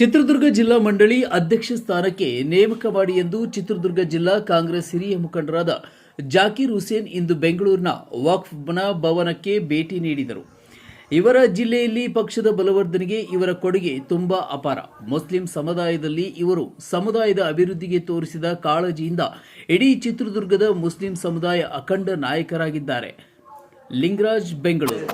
ಚಿತ್ರದುರ್ಗ ಜಿಲ್ಲಾ ಮಂಡಳಿ ಅಧ್ಯಕ್ಷ ಸ್ಥಾನಕ್ಕೆ ನೇಮಕ ಮಾಡಿ ಎಂದು ಚಿತ್ರದುರ್ಗ ಜಿಲ್ಲಾ ಕಾಂಗ್ರೆಸ್ ಹಿರಿಯ ಮುಖಂಡರಾದ ಜಾಕೀರ್ ಹುಸೇನ್ ಇಂದು ಬೆಂಗಳೂರಿನ ವಾಕ್ಫ್ನ ಭವನಕ್ಕೆ ಭೇಟಿ ನೀಡಿದರು. ಇವರ ಜಿಲ್ಲೆಯಲ್ಲಿ ಪಕ್ಷದ ಬಲವರ್ಧನೆಗೆ ಇವರ ಕೊಡುಗೆ ತುಂಬಾ ಅಪಾರ. ಮುಸ್ಲಿಂ ಸಮುದಾಯದಲ್ಲಿ ಇವರು ಸಮುದಾಯದ ಅಭಿವೃದ್ಧಿಗೆ ತೋರಿಸಿದ ಕಾಳಜಿಯಿಂದ ಇಡೀ ಚಿತ್ರದುರ್ಗದ ಮುಸ್ಲಿಂ ಸಮುದಾಯ ಅಖಂಡ ನಾಯಕರಾಗಿದ್ದಾರೆ. ಲಿಂಗರಾಜ್, ಬೆಂಗಳೂರು.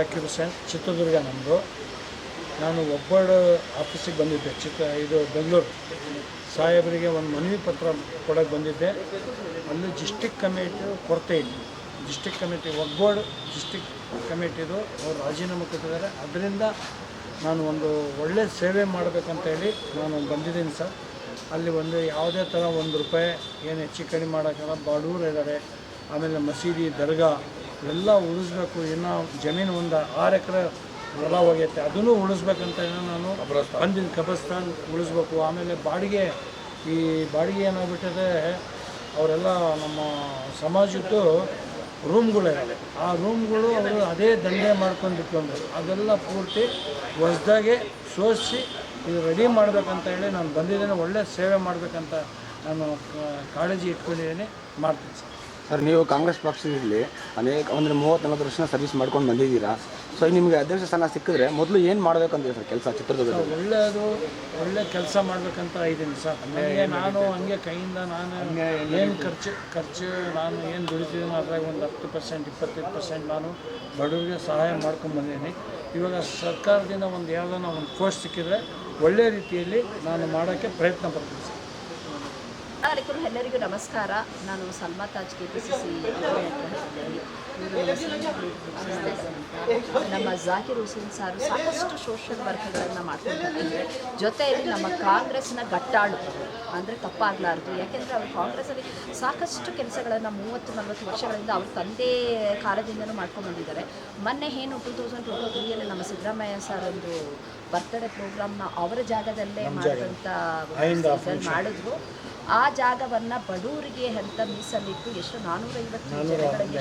ಜಾಕಿರ್ ಚಿತ್ರದುರ್ಗ ನಮ್ಮದು ನಾನು ಒಬ್ಬರು ಆಫೀಸಿಗೆ ಬಂದಿದ್ದೆ. ಚಿತ್ರ ಇದು ಬೆಂಗಳೂರು. ಸಾಹೇಬರಿಗೆ ಒಂದು ಮನವಿ ಪತ್ರ ಕೊಡೋಕ್ಕೆ ಬಂದಿದ್ದೆ. ಅಲ್ಲಿ ಡಿಸ್ಟಿಕ್ ಕಮಿಟಿ ಕೊರತೆ ಇತ್ತು ಡಿಸ್ಟಿಕ್ ಕಮಿಟಿ ಒಗ್ಬೋರ್ಡ್ ಡಿಸ್ಟಿಕ್ ಕಮಿಟಿದು ಅವರು ರಾಜೀನಾಮೆ ಕೊಟ್ಟಿದ್ದಾರೆ. ಅದರಿಂದ ನಾನು ಒಂದು ಒಳ್ಳೆಯ ಸೇವೆ ಮಾಡಬೇಕಂತ ಹೇಳಿ ನಾನು ಬಂದಿದ್ದೀನಿ ಸರ್. ಅಲ್ಲಿ ಒಂದು ಯಾವುದೇ ಥರ ಒಂದು ರೂಪಾಯಿ ಏನು ಹೆಚ್ಚು ಕಡಿಮೆ ಮಾಡೋಕ್ಕಲ್ಲ ಬಡವರು ಇದ್ದಾರೆ. ಆಮೇಲೆ ಮಸೀದಿ ದರ್ಗಾ. ಇವೆಲ್ಲ ಉಳಿಸ್ಬೇಕು. ಇನ್ನು ಜಮೀನು ಒಂದು ಆರು ಎಕರೆ ಹೊಲ ಹೋಗೈತೆ. ಅದನ್ನು ಉಳಿಸ್ಬೇಕಂತ ಏನೋ ನಾನು ಬಂದಿನ ಕಬಸ್ತಾನ್ ಉಳಿಸ್ಬೇಕು. ಆಮೇಲೆ ಬಾಡಿಗೆ ಈ ಬಾಡಿಗೆ ಏನಾಗ್ಬಿಟ್ಟಿದೆ ಅವರೆಲ್ಲ ನಮ್ಮ ಸಮಾಜದ್ದು ರೂಮ್ಗಳಿದ್ದಾವೆ ಆ ರೂಮ್ಗಳು ಅವರು ಅದೇ ದಂಧೆ ಮಾಡ್ಕೊಂಡು ಇಟ್ಕೊಂಡ್ರು ಅದೆಲ್ಲ ಪೂರ್ತಿ ಹೊಸ್ದಾಗೆ ಸೋಸಿ ಇದು ರೆಡಿ ಮಾಡಬೇಕಂತ ಹೇಳಿ ನಾನು ಬಂದಿದ್ದೇನೆ. ಒಳ್ಳೆ ಸೇವೆ ಮಾಡಬೇಕಂತ ನಾನು ಕಾಳಜಿ ಇಟ್ಕೊಂಡಿದ್ದೀನಿ. ಮಾಡ್ತೀನಿ ಸರ್. ಸರ್, ನೀವು ಕಾಂಗ್ರೆಸ್ ಪಕ್ಷದಲ್ಲಿ ಅನೇಕ ಅಂದರೆ ಮೂವತ್ತು ನಲವತ್ತು ವರ್ಷ ಸರ್ವಿಸ್ ಮಾಡ್ಕೊಂಡು ಬಂದಿದ್ದೀರಾ? ಸೊ ನಿಮಗೆ ಅಧ್ಯಕ್ಷ ಸ್ಥಾನ ಸಿಕ್ಕಿದ್ರೆ ಮೊದಲು ಏನು ಮಾಡಬೇಕಂತೀವಿ ಸರ್ ಕೆಲಸ ಚಿತ್ರದುರ್ಗದಲ್ಲಿ? ಒಳ್ಳೆಯದು ಒಳ್ಳೆ ಕೆಲಸ ಮಾಡಬೇಕಂತ ಇದ್ದೀನಿ ಸರ್. ಹಂಗೆ ನಾನು ಹಂಗೆ ಕೈಯಿಂದ ನಾನು ಏನು ಖರ್ಚು ಖರ್ಚು ನಾನು ಏನು ದುಡಿತಿದ್ದೀನಿ ಅದ್ರಾಗ ಒಂದು ಹತ್ತು ಪರ್ಸೆಂಟ್ ಇಪ್ಪತ್ತೈದು ಪರ್ಸೆಂಟ್ ನಾನು ಬಡವರಿಗೆ ಸಹಾಯ ಮಾಡ್ಕೊಂಡು ಬಂದಿದ್ದೀನಿ. ಇವಾಗ ಸರ್ಕಾರದಿಂದ ಒಂದು ಯಾವುದನ್ನ ಒಂದು ಪೋಸ್ಟ್ ಸಿಕ್ಕಿದ್ರೆ ಒಳ್ಳೆ ರೀತಿಯಲ್ಲಿ ನಾನು ಮಾಡೋಕ್ಕೆ ಪ್ರಯತ್ನ ಪಡ್ತೀನಿ ಸರ್. ನಾಗರಿಕರು ಎಲ್ಲರಿಗೂ ನಮಸ್ಕಾರ. ನಾನು Salma Taj K P C C ನಮ್ಮ ಜಾಕಿರ್ ಹುಸೇನ್ ಸಾರು ಸಾಕಷ್ಟು ಸೋಷಿಯಲ್ ವರ್ಕ್ಗಳನ್ನು ಮಾಡ್ಕೊಂಡು ಬರ್ತಿದ್ದಾರೆ ಜೊತೆಯಲ್ಲಿ ನಮ್ಮ ಕಾಂಗ್ರೆಸ್ನ ಗಟ್ಟಾಳು ಅಂದರೆ ತಪ್ಪಾಗಲಾರ್ದು. ಯಾಕೆಂದರೆ ಅವರು ಕಾಂಗ್ರೆಸ್ಸಲ್ಲಿ ಸಾಕಷ್ಟು ಕೆಲಸಗಳನ್ನು ಮೂವತ್ತು ನಲವತ್ತು ವರ್ಷಗಳಿಂದ ಅವ್ರ ತಂದೆ ಕಾಲದಿಂದನೂ ಮಾಡ್ಕೊಂಡು ಬಂದಿದ್ದಾರೆ. ಮೊನ್ನೆ ಏನು ಟೂ ತೌಸಂಡ್ ಟ್ವೆಂಟಿ ತ್ರೀಯಲ್ಲಿ ನಮ್ಮ ಸಿದ್ದರಾಮಯ್ಯ ಸರ್ ಒಂದು ಬರ್ತ್ಡೇ ಪ್ರೋಗ್ರಾಮ್ನ ಅವರ ಜಾಗದಲ್ಲೇ ಮಾಡಿದಂಥ ಮಾಡಿದ್ರು. ಆ ಜಾಗವನ್ನು ಬಡವರಿಗೆ ಅಂತ ಮೀಸಲಿಟ್ಟು ಎಷ್ಟು? ನಾನ್ನೂರೈವತ್ತು ಜನಗಳಿಗೆ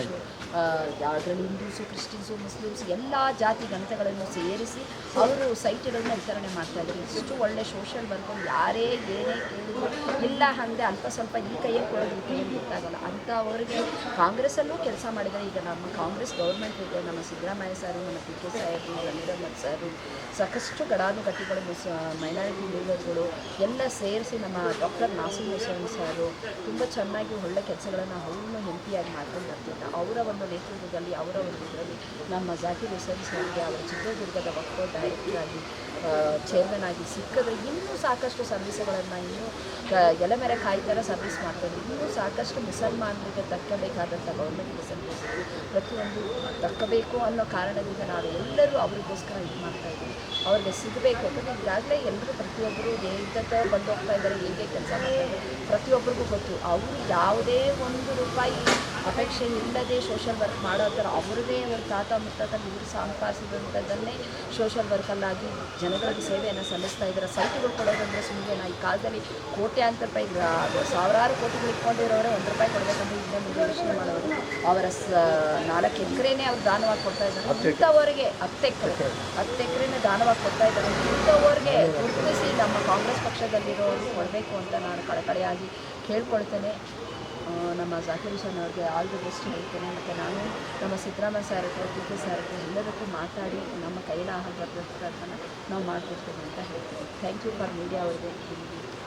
ಅದರಲ್ಲಿ ಹಿಂದೂಸು, ಕ್ರಿಶ್ಚಿಯನ್ಸು, ಮುಸ್ಲಿಮ್ಸ್ ಎಲ್ಲ ಜಾತಿ ಗಣಿತಗಳನ್ನು ಸೇರಿಸಿ ಅವರು ಸೈಟ್ಗಳನ್ನ ವಿತರಣೆ ಮಾಡ್ತಾ ಇದ್ದಾರೆ. ಇಷ್ಟು ಒಳ್ಳೆ ಸೋಷಿಯಲ್ ವರ್ಕ್ ಯಾರೇ ಏನೇ ಕೇಳಿದ್ರು ಇಲ್ಲ ಅಂದರೆ ಅಲ್ಪ ಸ್ವಲ್ಪ ಈ ಕೈಯಲ್ಲಿ ಕೊಡೋದು ಕೈಯಲ್ಲಿ ಗೊತ್ತಾಗಲ್ಲ. ಅಂತ ಅವರಿಗೆ ಕಾಂಗ್ರೆಸ್ಸಲ್ಲೂ ಕೆಲಸ ಮಾಡಿದರೆ ಈಗ ನಮ್ಮ ಕಾಂಗ್ರೆಸ್ ಗೌರ್ಮೆಂಟ್ ಇದೆ ನಮ್ಮ ಸಿದ್ದರಾಮಯ್ಯ ಸಾರು, ನಮ್ಮ ಪಿ ಕೆ ಸಾಹೇಬರು ರವೀಂದ್ರನಾಥ್ ಸರ್ ಸಾಕಷ್ಟು ಗಡಾನುಗಟ್ಟಿಗಳು ಮುಸ್ ಮೈನಾರಿಟಿ ಲೀಡರ್ಗಳು ಎಲ್ಲ ಸೇರಿಸಿ ನಮ್ಮ ಡಾಕ್ಟರ್ ನಾಸಿರ್ ಹುಸೇನ್ ಸಾರು ತುಂಬ ಚೆನ್ನಾಗಿ ಒಳ್ಳೆ ಕೆಲಸಗಳನ್ನು ಅವ್ರನ್ನೂ ಹೆಂಪಿಯಾಗಿ ಮಾಡ್ಕೊಂಡು ಬರ್ತಿದ್ದ ಅವರ ಒಂದು ನೇತೃತ್ವದಲ್ಲಿ ಅವರ ಒಂದು ಇದರಲ್ಲಿ ನಮ್ಮ ಜಾಕಿರ್ ಹುಸೇನ್ ಸರ್ಗೆ ಅವರ ಚಿತ್ರದುರ್ಗದ ವಕ್ಫ್ ಡೈರೆಕ್ಟರ್ ಆಗಿ ಚೇರ್ಮನ್ ಆಗಿ ಸಿಕ್ಕಿದ್ರೆ ಇನ್ನೂ ಸಾಕಷ್ಟು ಸರ್ವಿಸ್ಗಳನ್ನು ಇನ್ನೂ ಎಲೆಮೆರೆ ಕಾಯಿ ಥರ ಸರ್ವಿಸ್ ಮಾಡ್ತಾರೆ ಇನ್ನೂ ಸಾಕಷ್ಟು ಮುಸಲ್ಮಾನರಿಗೆ ತಕ್ಕಬೇಕಾದಂಥ ಗೌರ್ಮೆಂಟ್ ಫೆಸಿಲಿಟೀಸ್ ಪ್ರತಿಯೊಂದು ತಕ್ಕಬೇಕು ಅನ್ನೋ ಕಾರಣದಿಂದ ನಾವೆಲ್ಲರೂ ಅವರಿಗೋಸ್ಕರ ಇದು ಮಾಡ್ತಾ ಇದ್ದೀವಿ. ಅವ್ರಿಗೆ ಸಿಗಬೇಕು ಯಾಕಂದರೆ ಈಗಾಗಲೇ ಎಲ್ಲರೂ ಪ್ರತಿಯೊಬ್ಬರು ದೇಶದ ಬಂದು ಹೋಗ್ತಾ ಇದ್ದಾರೆ, ಹೇಗೆ ಕೆಲಸ ಮಾಡ್ತಾರೆ ಪ್ರತಿಯೊಬ್ಬರಿಗೂ ಗೊತ್ತು. ಅವರು ಯಾವುದೇ ಒಂದು ರೂಪಾಯಿ ಅಪೇಕ್ಷೆ ಇಲ್ಲದೆ ಸೋಷಲ್ ವರ್ಕ್ ಮಾಡೋ ಥರ ಅವ್ರದೇ ಅವ್ರ ತಾತ ಮುತ್ತಾತ ಇವರು ಸಂಪಾದಿಸಿದಂಥದ್ದನ್ನೇ ಸೋಷಲ್ ವರ್ಕಲ್ಲಾಗಿ ಜನಗಳಿಗೆ ಸೇವೆಯನ್ನು ಸಲ್ಲಿಸ್ತಾ ಇದ್ದಾರೆ. ಸೈಟ್ಗಳು ಕೊಡೋದಂದ್ರೆ ಸುಮ್ಮನೆ ಈ ಕಾಲದಲ್ಲಿ ಕೋಟ್ಯಾಂತರ ರೂಪಾಯಿ ಸಾವಿರಾರು ಕೋಟಿಗಳು ಇಟ್ಕೊಂಡಿರೋರೆ ಒಂದು ರೂಪಾಯಿ ಕೊಡಬೇಕಂತ ಇದನ್ನ ನಿರ್ದೇಶನ ಯೋಚನೆ ಮಾಡೋರು ಅವರ ಸ ನಾಲ್ಕು ಎಕರೆನೇ ಅವ್ರು ದಾನವಾಗಿ ಕೊಡ್ತಾ ಇದ್ದಾರೆ. ಇಂಥವರಿಗೆ ಹತ್ತು ಎಕರೆ. ಹತ್ತು ಎಕರೆನೇ ದಾನವಾಗಿ ಕೊಡ್ತಾ ಇದ್ದಾರೆ. ಇಂಥವ್ರಿಗೆ ಗುರುತಿಸಿ ನಮ್ಮ ಕಾಂಗ್ರೆಸ್ ಪಕ್ಷದಲ್ಲಿರೋರು ಕೊಡಬೇಕು ಅಂತ ನಾನು ಕಳಕಳಿಯಾಗಿ ಕೇಳ್ಕೊಳ್ತೇನೆ. ನಮ್ಮ ಜಾಕಿರ್ ಹುಸೇನ್ ಅವ್ರಿಗೆ ಆಲ್ ದಿ ಬೆಸ್ಟ್ ಹೇಳ್ತೇನೆ. ಮತ್ತು ನಾನು ನಮ್ಮ ಸಿದ್ದರಾಮಯ್ಯ ಸರ್ ಹತ್ರ ಟಿ ಕೆ ಸರ್ ಹತ್ರ ಎಲ್ಲದಕ್ಕೂ ಮಾತಾಡಿ ನಮ್ಮ ಕೈಲಾಗದನ್ನು ನಾವು ಮಾಡಿಕೊಡ್ತೇವೆ ಅಂತ ಹೇಳ್ತೀನಿ. ಥ್ಯಾಂಕ್ ಯು ಫಾರ್ ಮೀಡಿಯಾ ಅವ್ರಿಗೆ.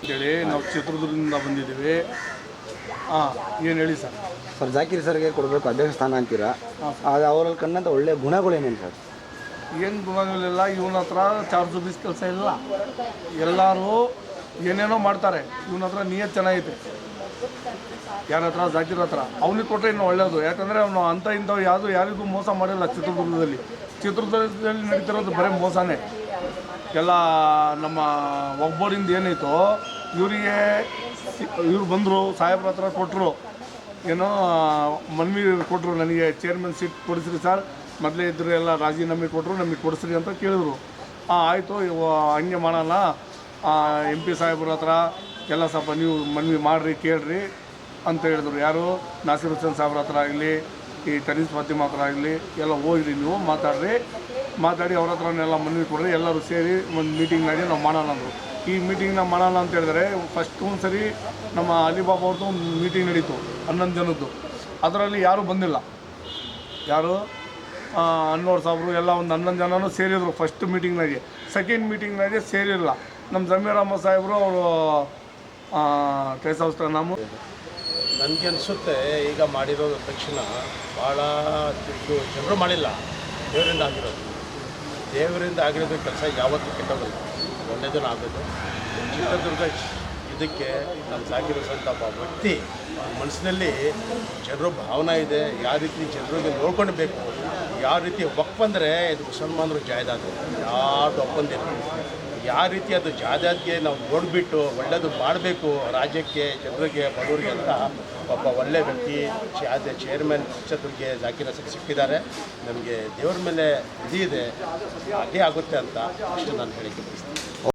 ಅಂತೇಳಿ ನಾವು ಚಿತ್ರದುರ್ಗದಿಂದ ಬಂದಿದ್ದೀವಿ. ಹಾಂ ಏನು ಹೇಳಿ ಸರ್ ಸರ್ ಜಾಕಿರ್ ಸರ್ಗೆ ಕೊಡಬೇಕು ಅಧ್ಯಕ್ಷ ಸ್ಥಾನ ಅಂತೀರಾ? ಅದು ಅವರಲ್ಲಿ ಕಂಡಂಥ ಒಳ್ಳೆಯ ಗುಣಗಳೇನೇನು ಸರ್ ಏನು ಗುಣಗಳಿಲ್ಲ ಇವನ ಹತ್ರ ಚಾರ್ಜ್ ಬೀಸ್ ಕೆಲಸ ಇಲ್ಲ. ಎಲ್ಲರೂ ಏನೇನೋ ಮಾಡ್ತಾರೆ. ಇವನ ಹತ್ರ ನಿಯತ್ ಚೆನ್ನಾಗೈತೆ. ಯಾರ ಹತ್ರ? ಜಾಕಿರ್ ಹತ್ರ. ಅವನಿಗೆ ಕೊಟ್ಟರೆ ಇನ್ನೂ ಒಳ್ಳೆಯದು ಯಾಕಂದರೆ ಅವನು ಅಂಥ ಇಂಥವು ಯಾವುದು ಯಾರಿಗೂ ಮೋಸ ಮಾಡಿಲ್ಲ ಚಿತ್ರದುರ್ಗದಲ್ಲಿ. ಚಿತ್ರದುರ್ಗದಲ್ಲಿ ನಡೀತಿರೋದು ಬರೀ ಮೋಸನೇ. ಎಲ್ಲ ನಮ್ಮ ಒಬ್ಬರಿಂದ ಏನೈತೋ ಇವರಿಗೆ ಇವ್ರು ಬಂದರು, ಸಾಹೇಬ್ರ ಹತ್ರ ಕೊಟ್ಟರು ಏನೋ ಮನವಿ ಕೊಟ್ಟರು ನನಗೆ ಚೇರ್ಮನ್ ಸೀಟ್ ಕೊಡಿಸ್ರಿ ಸರ್ ಮೊದಲೇ ಇದ್ದರೆ ಎಲ್ಲ ರಾಜೀನಾಮೆ ಕೊಟ್ಟರು ನಮಗೆ ಕೊಡಿಸ್ರಿ ಅಂತ ಕೇಳಿದ್ರು. ಹಾಂ ಆಯಿತು ಹಂಗೆ ಮಾಡೋಣ ಎಂ ಪಿ ಸಾಹೇಬ್ರ ಹತ್ರ ಎಲ್ಲ ಸ್ವಲ್ಪ ನೀವು ಮನವಿ ಮಾಡಿರಿ, ಕೇಳ್ರಿ ಅಂತ ಹೇಳಿದ್ರು. ಯಾರು ನಾಸಿರ್ ಹುಸೇನ್ ಸಾಹೇಬ್ರ ಹತ್ರ ಆಗಲಿ, ಈ ಟನೀಸ್ ಫಾತಿಮಾ ಹತ್ರ ಆಗಲಿ, ಎಲ್ಲ ಹೋಗಿರಿ ನೀವು, ಮಾತಾಡ್ರಿ. ಮಾತಾಡಿ ಅವ್ರ ಹತ್ರನೆಲ್ಲ ಮನವಿ ಕೊಡ್ರಿ, ಎಲ್ಲರೂ ಸೇರಿ ಒಂದು ಮೀಟಿಂಗ್ ಮಾಡಿ ನಾವು ಮಾಡೋಣ ಅಂದರು. ಈ ಮೀಟಿಂಗ್ನ ಮಾಡೋಣ ಅಂತ ಹೇಳಿದ್ರೆ ಫಸ್ಟ್ ಒಂದು ಸರಿ ನಮ್ಮ ಅಲಿಬಾಬಾ ಅವ್ರದ್ದು ಒಂದು ಮೀಟಿಂಗ್ ನಡೀತು, ಹನ್ನೊಂದು ಜನದ್ದು. ಅದರಲ್ಲಿ ಯಾರೂ ಬಂದಿಲ್ಲ. ಯಾರು? ಅನ್ನೋರ್ ಸಾಬ್ರು ಎಲ್ಲ ಒಂದು ಹನ್ನೊಂದು ಜನನೂ ಸೇರಿದ್ರು ಫಸ್ಟ್ ಮೀಟಿಂಗ್ನಾಗೆ ಸೆಕೆಂಡ್ ಮೀಟಿಂಗ್ನಾಗೆ ಸೇರಿಲ್ಲ ನಮ್ಮ ಜಮೀರ್ ಅಹಮದ್ ಸಾಹೇಬರು ಅವರು ಕೇಸವಸ್ತ್ರ ನಾವು ನನಗೆ ಅನಿಸುತ್ತೆ ಈಗ ಮಾಡಿರೋ ತಕ್ಷಣ ಭಾಳ ಇದು ಜನರು ಮಾಡಿಲ್ಲ. ದೇವರಿಂದ ಆಗಿರೋದು. ದೇವರಿಂದ ಆಗಿರೋದು ಕೆಲಸ ಯಾವತ್ತೂ ಕೆಟ್ಟೋಗಲ್ಲ ಒಳ್ಳೆಯದನ್ನು ಆಗೋದು. ಚಿತ್ರದುರ್ಗ ಇದಕ್ಕೆ ನಾನು ಸಾಕಿರೋಂಥ ಒಬ್ಬ ವ್ಯಕ್ತಿ ಮನಸ್ಸಿನಲ್ಲಿ ಜನರ ಭಾವನೆ ಇದೆ. ಯಾವ ರೀತಿ ಜನರಿಗೆ ನೋಡ್ಕೊಳ್ಬೇಕು. ಯಾವ ರೀತಿ ಒಪ್ಪಂದರೆ ಇದು ಮುಸಲ್ಮಾನರು ಜಾಯ್ದಾದು ಯಾರ್ದು ಒಪ್ಪಂದಿಲ್ಲ ಯಾವ ರೀತಿ ಅದು ಜಾಯ್ದಾದ್ಗೆ ನಾವು ನೋಡಿಬಿಟ್ಟು ಒಳ್ಳೆಯದು ಮಾಡಬೇಕು ರಾಜ್ಯಕ್ಕೆ, ಜನರಿಗೆ, ಬಡವರಿಗೆ ಅಂತ ಒಬ್ಬ ಒಳ್ಳೆ ವ್ಯಕ್ತಿ ಆದ ಚೇರ್ಮನ್ ಚಿತ್ರದುರ್ಗೆ ಜಾಕಿರ ಸಿಕ್ಕಿದ್ದಾರೆ. ನಮಗೆ ದೇವ್ರ ಮೇಲೆ ಇದು ಇದೆ. ಅದೇ ಆಗುತ್ತೆ ಅಂತ ಅಷ್ಟು ನಾನು ಹೇಳಿಕೆ